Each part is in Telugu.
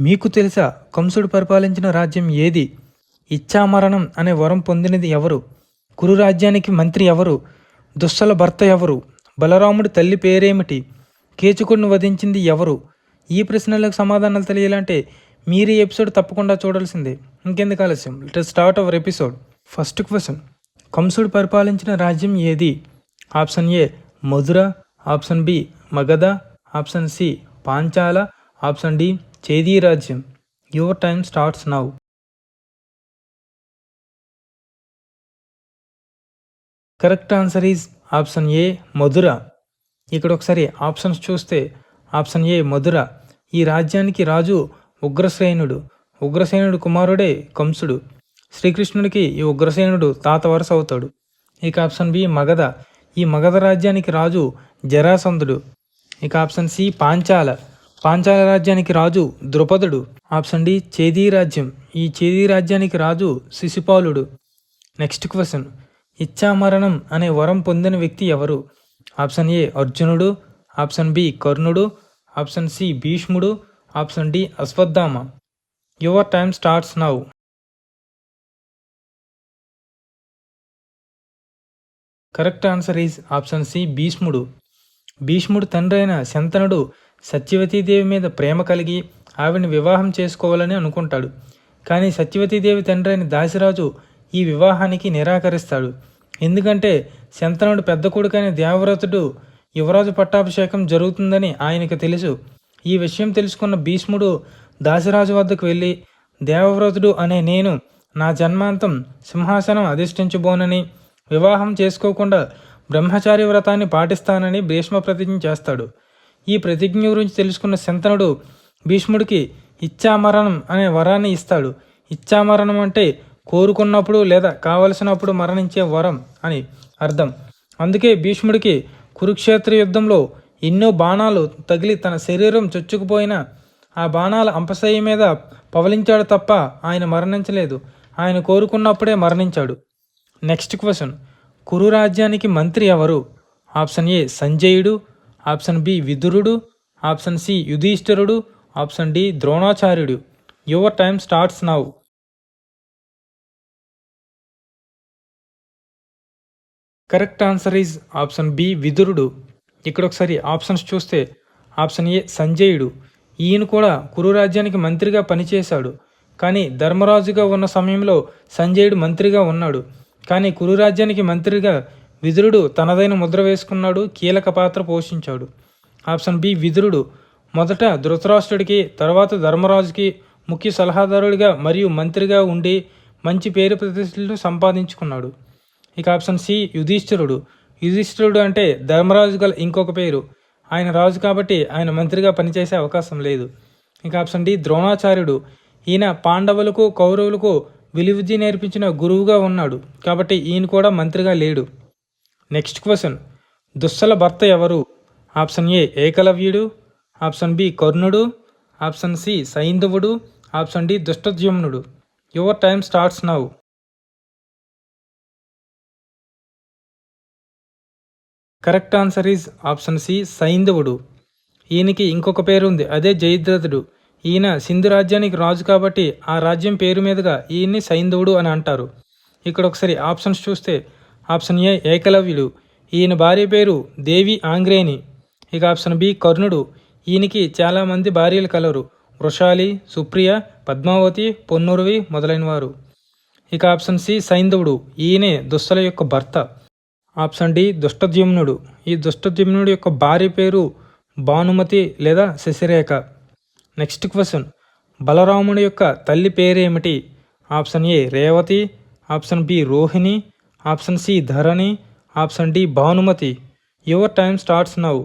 మీకు తెలుసా కంసుడు పరిపాలించిన రాజ్యం ఏది? ఇచ్చామరణం అనే వరం పొందినది ఎవరు? కురు రాజ్యానికి మంత్రి ఎవరు? దుస్సల భర్త ఎవరు? బలరాముడి తల్లి పేరేమిటి? కేచుకుడిని వధించింది ఎవరు? ఈ ప్రశ్నలకు సమాధానాలు తెలియాలంటే మీరు ఈ ఎపిసోడ్ తప్పకుండా చూడాల్సిందే. ఇంకెందుకు ఆలస్యం? It start our episode first question కంసుడు పరిపాలించిన రాజ్యం ఏది? Option A Madhura. Option B Magadha. Option C Panchala. Option D Chedi రాజ్యం. Your time starts now correct answer is option A Madhura ఇక్కడ ఒకసారి ఆప్షన్స్ చూస్తే ఆప్షన్ ఏ మధుర ఈ రాజ్యానికి రాజు ఉగ్రసేనుడు. ఉగ్రసేనుడు కుమారుడే కంసుడు. శ్రీకృష్ణుడికి ఈ ఉగ్రసేనుడు తాత వరుస అవుతాడు. ఇక ఆప్షన్ బి మగధ. ఈ మగధ రాజ్యానికి రాజు జరాసంధుడు. ఇక ఆప్షన్ సి పాంచాల. పాంచాల రాజ్యానికి రాజు ద్రుపదుడు. ఆప్షన్ డి చేదీ రాజ్యం. ఈ చేదీ రాజ్యానికి రాజు శిశుపాలుడు. Next question. ఇచ్చామరణం అనే వరం పొందిన వ్యక్తి ఎవరు? ఆప్షన్ ఏ అర్జునుడు. ఆప్షన్ బి కర్ణుడు. ఆప్షన్ సి భీష్ముడు. Option D Ashwatthama. Your time starts now correct answer is option C భీష్ముడు. భీష్ముడు తండ్రి అయిన శంతనుడు సత్యవతీదేవి మీద ప్రేమ కలిగి ఆవిడని వివాహం చేసుకోవాలని అనుకుంటాడు. కానీ సత్యవతీదేవి తండ్రి అయిన దాసిరాజు ఈ వివాహానికి నిరాకరిస్తాడు. ఎందుకంటే శంతనుడు పెద్ద కొడుకైన దేవవ్రతుడు యువరాజు పట్టాభిషేకం జరుగుతుందని ఆయనకు తెలుసు. ఈ విషయం తెలుసుకున్న భీష్ముడు దాసిరాజు వద్దకు వెళ్ళి దేవవ్రతుడు అనే నేను నా జన్మాంతం సింహాసనం అధిష్ఠించబోనని వివాహం చేసుకోకుండా బ్రహ్మచారి వ్రతాన్ని పాటిస్తానని భీష్మ ప్రతిజ్ఞ చేస్తాడు. ఈ ప్రతిజ్ఞ గురించి తెలుసుకున్న శంతనుడు భీష్ముడికి ఇచ్చామరణం అనే వరాన్ని ఇస్తాడు. ఇచ్చామరణం అంటే కోరుకున్నప్పుడు లేదా కావలసినప్పుడు మరణించే వరం అని అర్థం. అందుకే భీష్ముడికి కురుక్షేత్ర యుద్ధంలో ఎన్నో బాణాలు తగిలి తన శరీరం చొచ్చుకుపోయిన ఆ బాణాల అంపశయ్య మీద పవలించాడు తప్ప ఆయన మరణించలేదు. ఆయన కోరుకున్నప్పుడే మరణించాడు. Next question. కురు రాజ్యానికి మంత్రి ఎవరు? ఆప్షన్ ఏ సంజయుడు. ఆప్షన్ బి విదురుడు ఆప్షన్ సి యుధిష్ఠిరుడు option D Dronacharyudu. Your time starts now correct answer is option B విదురుడు. ఇక్కడ ఒకసారి ఆప్షన్స్ చూస్తే ఆప్షన్ ఏ సంజయుడు. ఈయన కూడా కురు రాజ్యానికి మంత్రిగా పనిచేశాడు. కానీ ధర్మరాజుగా ఉన్న సమయంలో సంజయుడు మంత్రిగా ఉన్నాడు. కానీ కురు రాజ్యానికి మంత్రిగా విదురుడు తనదైన ముద్ర వేసుకున్నాడు కీలక పాత్ర పోషించాడు. ఆప్షన్ బి విదురుడు. మొదట ధృతరాష్ట్రుడికి తర్వాత ధర్మరాజుకి ముఖ్య సలహాదారుడిగా మరియు మంత్రిగా ఉండి మంచి పేరు ప్రతిష్టలు సంపాదించుకున్నాడు. ఇక ఆప్షన్ సి యుధిష్ఠిరుడు. యుధిష్ఠిరుడు అంటే ధర్మరాజు గల ఇంకొక పేరు. ఆయన రాజు కాబట్టి ఆయన మంత్రిగా పనిచేసే అవకాశం లేదు. ఇక ఆప్షన్ డి ద్రోణాచార్యుడు. ఈయన పాండవులకు కౌరవులకు విలువిద్య నేర్పించిన గురువుగా ఉన్నాడు. కాబట్టి ఈయన కూడా మంత్రిగా లేడు. నెక్స్ట్ క్వశ్చన్ దుస్సల భర్త ఎవరు? ఆప్షన్ ఏ ఏకలవ్యుడు. ఆప్షన్ బి కర్ణుడు. ఆప్షన్ సి సైంధవుడు. Option D దుష్టద్యుమ్నుడు. Your time starts now correct answer is option C సైంధవుడు. ఈయనకి ఇంకొక పేరు ఉంది అదే జయద్రథుడు. ఈయన సింధు రాజ్యానికి రాజు కాబట్టి ఆ రాజ్యం పేరు మీదుగా ఈయన్ని సైంధవుడు అని అంటారు. ఇక్కడ ఒకసారి ఆప్షన్స్ చూస్తే ఆప్షన్ ఏ ఏకలవ్యుడు ఈయన భార్య పేరు దేవి ఆంగ్రేని. ఇక ఆప్షన్ బి కర్ణుడు. ఈయనకి చాలామంది భార్యలు కలరు. వృషాలి సుప్రియ పద్మావతి పొన్నురువి మొదలైన వారు ఇక ఆప్షన్ సి సైంధవుడు. ఈయనే దుస్తుల యొక్క భర్త. ఆప్షన్ డి దుష్టద్యుమ్నుడు. ఈ దుష్టద్యుమ్నుడు యొక్క భార్య పేరు భానుమతి లేదా శశిరేఖ. Next question. బలరాముడి యొక్క తల్లి పేరేమిటి? Option A Revati option B Rohini option C Dharani option D Bhanumati. Your time starts now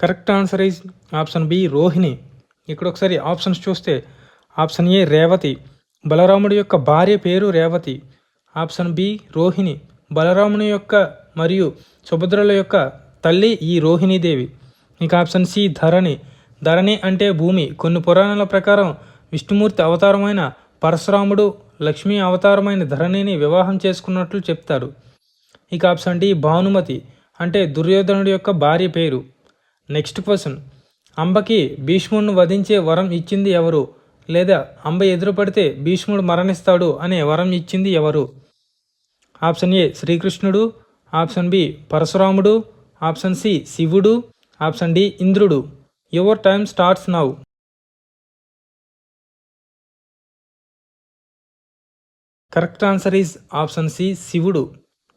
correct answer is option B Rohini. ఇక్కడ ఒకసారి ఆప్షన్స్ చూస్తే ఆప్షన్ ఏ రేవతి. బలరాముడి యొక్క భార్య పేరు రేవతి. Option B Rohini. బలరాముని యొక్క మరియు సుభద్రల యొక్క తల్లి ఈ రోహిణీదేవి. ఇక ఆప్షన్ సి ధరణి. ధరణి అంటే భూమి. కొన్ని పురాణాల ప్రకారం విష్ణుమూర్తి అవతారమైన పరశురాముడు లక్ష్మీ అవతారమైన ధరణిని వివాహం చేసుకున్నట్లు చెప్తారు. ఇక ఆప్షన్ డి భానుమతి అంటే దుర్యోధనుడి యొక్క భార్య పేరు. Next question. అంబకి భీష్ముడిని వధించే వరం ఇచ్చింది ఎవరు? లేదా అంబ ఎదురుపడితే భీష్ముడు మరణిస్తాడు అనే వరం ఇచ్చింది ఎవరు? ఆప్షన్ ఏ శ్రీకృష్ణుడు ఆప్షన్ బి పరశురాముడు ఆప్షన్ సి శివుడు ఆప్షన్ డి ఇంద్రుడు. Your time starts now. Correct answer is option C శివుడు.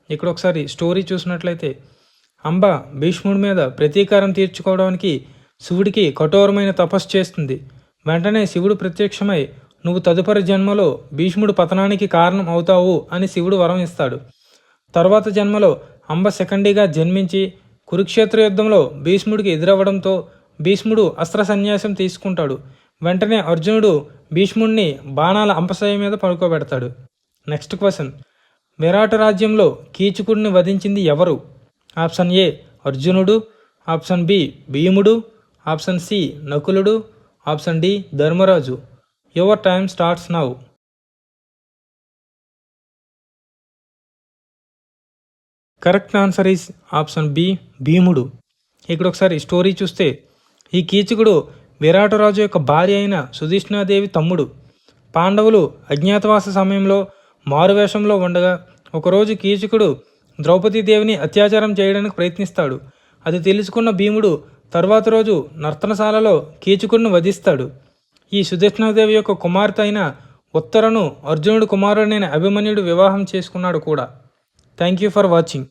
ఇక్కడ ఒకసారి స్టోరీ చూసినట్లయితే అంబ భీష్ముడి మీద ప్రతీకారం తీర్చుకోవడానికి శివుడికి కఠోరమైన తపస్సు చేస్తుంది. వెంటనే శివుడు ప్రత్యక్షమై నువ్వు తదుపరి జన్మలో భీష్ముడు పతనానికి కారణం అవుతావు అని శివుడు వరం ఇస్తాడు. తర్వాత జన్మలో అంబ సెకండీగా జన్మించి కురుక్షేత్ర యుద్ధంలో భీష్ముడికి ఎదురవ్వడంతో భీష్ముడు అస్త్ర సన్యాసం తీసుకుంటాడు. వెంటనే అర్జునుడు భీష్ముడిని బాణాల అంపశయ మీద పడుకోబెడతాడు. నెక్స్ట్ క్వశ్చన్ విరాట రాజ్యంలో కీచకుడిని వధించింది ఎవరు? ఆప్షన్ ఏ అర్జునుడు. ఆప్షన్ బి భీముడు. ఆప్షన్ సి నకులుడు. Option D Dharmaraju. Your time starts now correct answer is option B భీముడు. ఇక్కడ ఒకసారి స్టోరీ చూస్తే ఈ కీచకుడు విరాటరాజు యొక్క భార్య అయిన సుధిష్ణాదేవి తమ్ముడు. పాండవులు అజ్ఞాతవాస సమయంలో మారువేషంలో ఉండగా ఒకరోజు కీచకుడు ద్రౌపదీదేవిని అత్యాచారం చేయడానికి ప్రయత్నిస్తాడు. అది తెలుసుకున్న భీముడు తర్వాత రోజు నర్తనశాలలో కీచకుడిని వధిస్తాడు. ఈ సుదక్షిణాదేవి యొక్క కుమార్తె అయిన ఉత్తరను అర్జునుడు కుమారుడైన అభిమన్యుడు వివాహం చేసుకున్నాడు కూడా. Thank you for watching